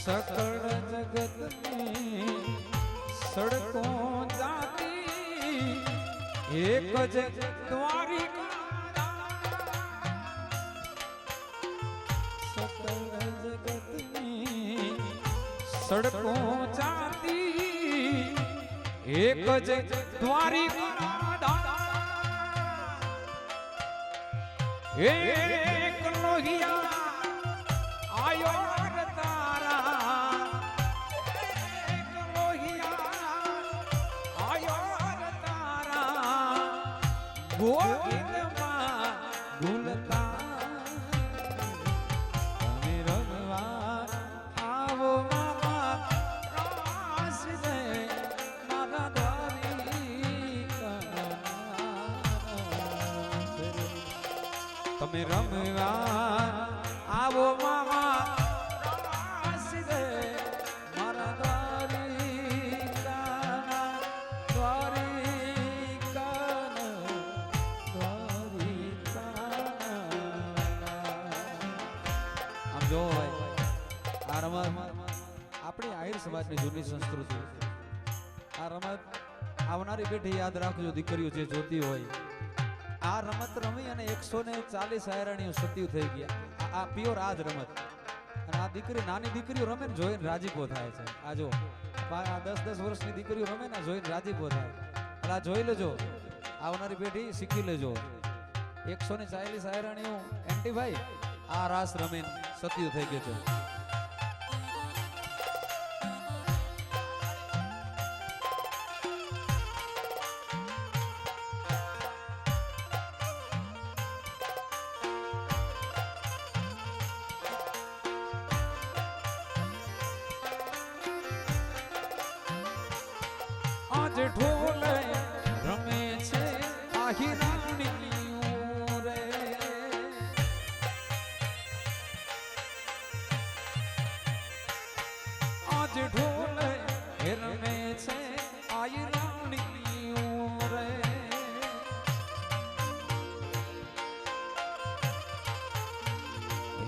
સકળ જગતની સડકો જાતી એક જ દ્વારિકા સકળ જગતની સડકો જાતી એક જ દ્વારિકા એક લોહિયા તમે રમવા આવો મામા. જો ભાઈ આ રમત આપણી આહિર સમાજની જૂની સંસ્કૃતિ. આ રમત આવનારી પેઢી યાદ રાખજો દીકરીઓ જે જોતી હોય. આ રમત રમી અને એકસો ચાલીસ આયરણીઓ સત્યુ થઈ ગયા. આ- પ્યોર આ જ રમત. અને આ દીકરી, નાની દીકરીઓ રમે ને જોઈને રાજીપો થાય છે. આ જો આ દસ દસ વર્ષની દીકરીઓ રમે ને જોઈને રાજીપો થાય. આ જોઈ લેજો. આવનારી પેઢી શીખી લેજો. એકસો ને ચાલીસ આયરણીઓ એન્ટી ભાઈ. આ રાસ રમીન સત્યુ થઈ ગયો છે. આજે ઢોલે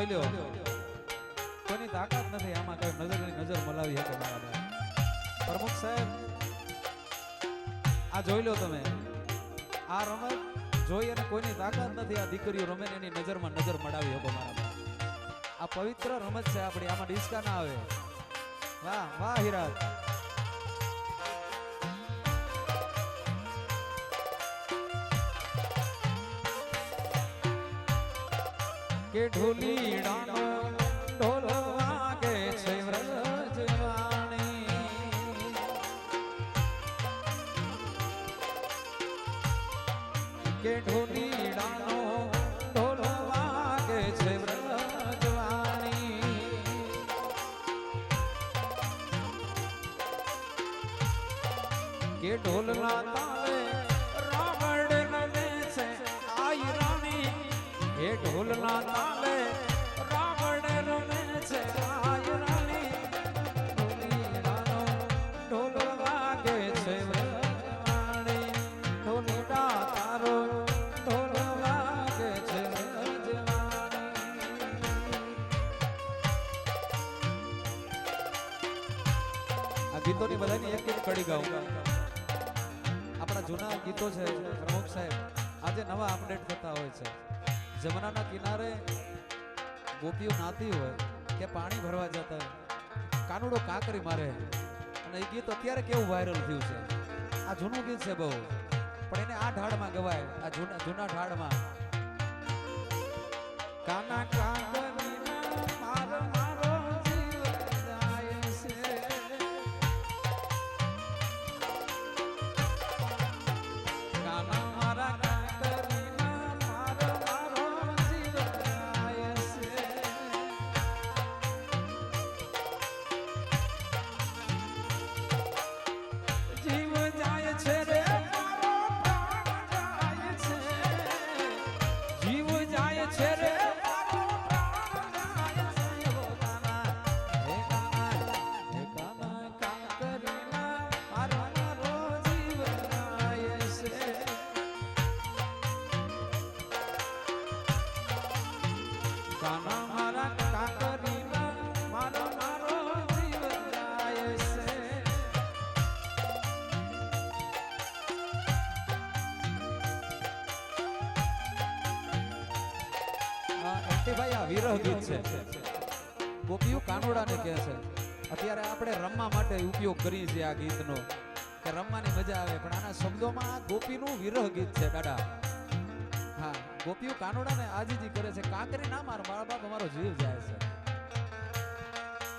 જોઈ લ્યો. તાકાત નથી, આમાં કઈ નજર નજર મલાવી શકે મારા ભાઈ પ્રમુખ સાહેબ, આ જોઈ લો તમે. આ રમત જોઈ અને કોઈની તાકાત નથી, આ દીકરીઓ રમે એની નજરમાં નજર મડાવી શકો મારા ભાઈ આ પવિત્ર રમત છે આપણી, આમાં ડિસ્કા ના આવે. વાહ વાહ હિરાજ કે ઢોલીડાનો કડી ગાઉં. આપણા જૂના ગીતો છે, પ્રમુખ સાહેબ, આજે નવા અપડેટ થતા હોય છે. જમનાના કિનારે ગોપીઓ નાતી હોય કે પાણી ભરવા જતા હોય, કાનુડો કાંકરી મારે. અને એ ગીત અત્યારે કેવું વાયરલ થયું છે. આ જૂનું ગીત છે બહુ. પણ એને આ ઢાળમાં ગવાય, આ જૂના જૂના ઢાળમાં. કાના કાંકરીના ભાઈ આ વિરહ ગીત છે. ગોપીઓ કાનોડાને કહે છે. અત્યારે આપણે રમવા માટે ઉપયોગ કરીએ છીએ આ ગીતનો, કે રમવાની મજા આવે. પણ આના શબ્દોમાં ગોપીનું વિરહ ગીત છે, દાદા. હા, ગોપીઓ કાનોડાને આજીજી કરે છે. કાંકરી ના માર, મારા બાપ અમારો જીવ જાય છે.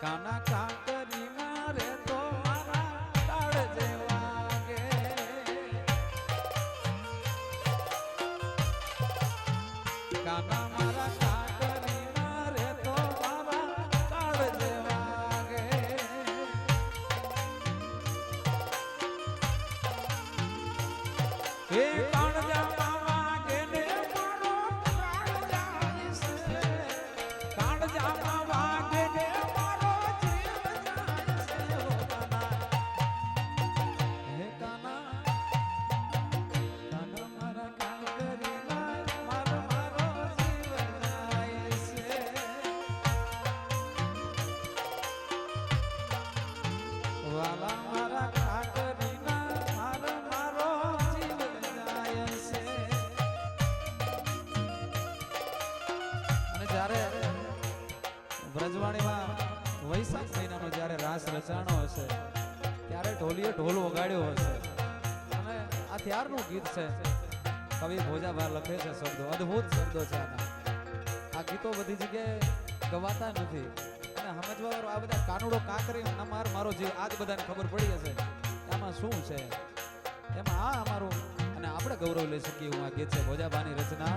કાના કાંકરી મારે તો જ્યારે વ્રજવાણીમાં વૈશાખ મહિનાનો જ્યારે રાસ રચાણો હશે, ત્યારે ઢોલીએ ઢોલ વગાડ્યો હશે. અને આ ત્યારનું ગીત છે, કવિ ભોજાભા લખે છે શબ્દો, અદ્ભુત શબ્દો છે આના. આ ગીતો બધી જગ્યાએ ગવાતા નથી. અને સમજવા આ બધા કાનુડો કાંકરી અમાર માર જીવ આજ બધાને ખબર પડી હશે આમાં શું છે? એમાં આ અમારું, અને આપણે ગૌરવ લઈ શકીએ હું આ ગીત છે ભોજાભાની રચના.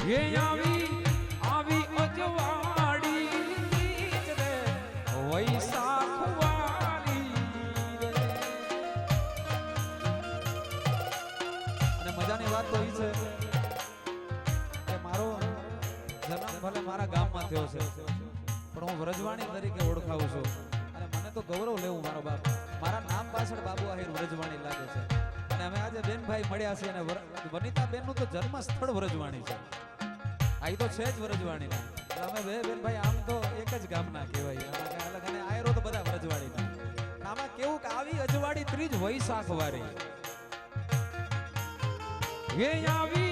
આવી આવી અજવાડી વૈશાખ અને મજાની વાત તો છે કે મારો જન્મ ભલે મારા ગામમાં થયો છે, પણ હું વ્રજવાણી તરીકે ઓળખાવું છું. અને મને તો ગૌરવ લેવું મારો બાપ. મારા નામ પાછળ બાબુ આહિર વ્રજવાણી લાગે છે. અને અમે આજે બેનભાઈ મળ્યા છે અને વનિતા બેનનું તો જન્મ સ્થળ વ્રજવાણી છે. આ તો છે જ વ્રજવાણીના. એટલે અમે બે બેનભાઈ આમ તો એક જ ગામના કહેવાય. અલગ અને આયરો તો બધા વ્રજવાણીના. આમાં કેવું કે આવી અજવાળી ત્રીજ વૈશાખ આવી આવી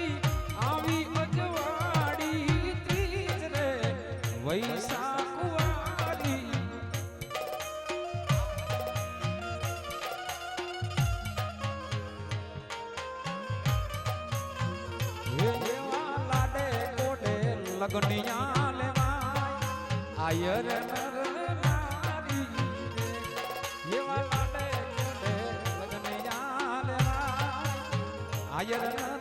લગનિયા લેવા આયર નર નારી. એવા લાડે લગનિયા લેવા આયર નર